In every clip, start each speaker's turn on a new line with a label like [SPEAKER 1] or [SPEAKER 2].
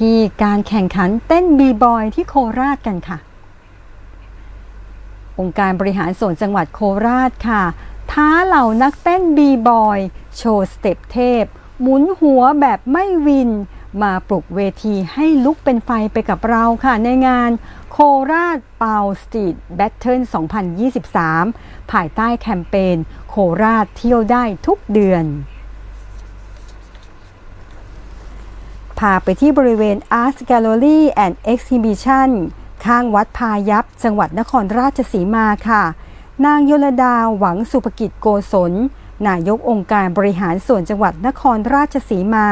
[SPEAKER 1] ที่การแข่งขันเต้นบีบอยที่โคราชกันค่ะ องค์การบริหารส่วนจังหวัดโคราชค่ะ ท้าเหล่านักเต้นบีบอยโชว์สเต็ปเทพ หมุนหัวแบบไม่วิน มาปลุกเวทีให้ลุกเป็นไฟไปกับเราค่ะ ในงานโคราชเปาสตรีทแบทเทิล 2023 ภายใต้แคมเปญโคราชเที่ยวได้ทุกเดือนาไปที่บริเวณ Art Gallery and Exhibition ข้างวัดพายัพจังหวัดนครราชสีมาค่ะ นางยลดาหวังสุภกิจโกศล นายกองค์การบริหารส่วนจังหวัดนครราชสีมา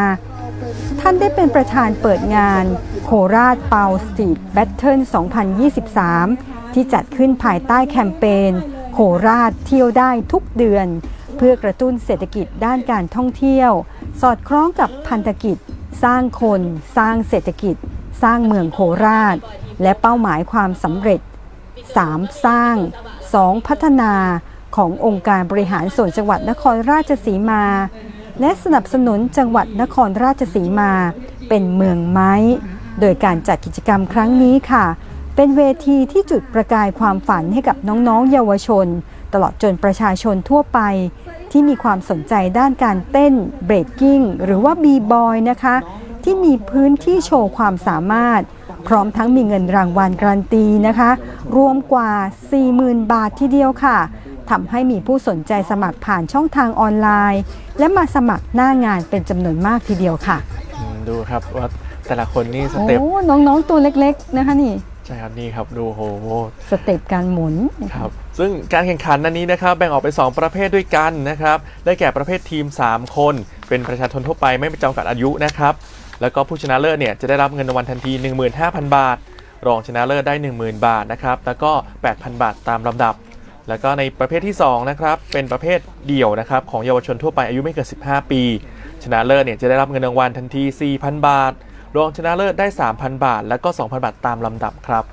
[SPEAKER 1] ท่านได้เป็นประธานเปิดงาน โคราชเปาสตรีทแบทเทิล 2023 ที่จัดขึ้นภายใต้แคมเปญโคราชเที่ยวได้ทุกเดือน เพื่อกระตุ้นเศรษฐกิจด้านการท่องเที่ยว สอดคล้องกับพันธกิจ สร้างคน สร้างเศรษฐกิจ สร้างเมืองโคราช และเป้าหมายความสำเร็จ 3. สร้าง 2. พัฒนาขององค์การบริหารส่วนจังหวัดนครราชสีมา และสนับสนุนจังหวัดนครราชสีมา เป็นเมืองไม้ โดยการจัดกิจกรรมครั้งนี้ค่ะ เป็นเวทีที่จุดประกายความฝันให้กับน้องๆ เยาวชน ตลอดจนประชาชนทั่วไป ที่มีความสนใจด้านการเต้นเบรกกิ้งหรือว่าบีบอยนะคะ ที่มีพื้นที่โชว์ความสามารถ พร้อมทั้งมีเงินรางวัลการันตีนะคะ รวมกว่า 40,000 บาททีเดียวค่ะทำให้มีผู้สนใจสมัครผ่านช่องทางออนไลน์ และมาสมัครหน้างานเป็นจำนวนมากทีเดียวค่ะ
[SPEAKER 2] อืมดูครับว่าแต่ละคนนี่ส
[SPEAKER 1] โอ้
[SPEAKER 2] เต็ป
[SPEAKER 1] น้องๆตัวเล็กๆนะคะนี่
[SPEAKER 2] ใช่ครับนี่ครับดูโห
[SPEAKER 1] สเต็ปการหมุน
[SPEAKER 2] ครับซึ่งการแข่งขันนันนี้นะครับแบ่งออกเป็น 2 ประเภทด้วยกันนะครับได้แก่ประเภททีม 3 คน เป็นประชาชนทั่วไปไม่จำกัดอายุนะครับแล้วก็ผู้ชนะเลิศเนี่ยจะได้รับเงินรางวัลทันที 15,000 บาท รองชนะเลิศได้ 10,000 บาทนะครับแล้วก็ 8,000 บาทตามลำดับ แล้วก็ในประเภทที่2นะครับเป็นประเภทเดี่ยวนะครับของเยาวชนทั่วไปอายุไม่เกิน 15 ปี ชนะเลิศเนี่ยจะได้รับเงินรางวัลทันที 4,000 บาท รองชนะเลิศได้ 3,000 บาท และก็ 2,000 บาทตามลำดับครับ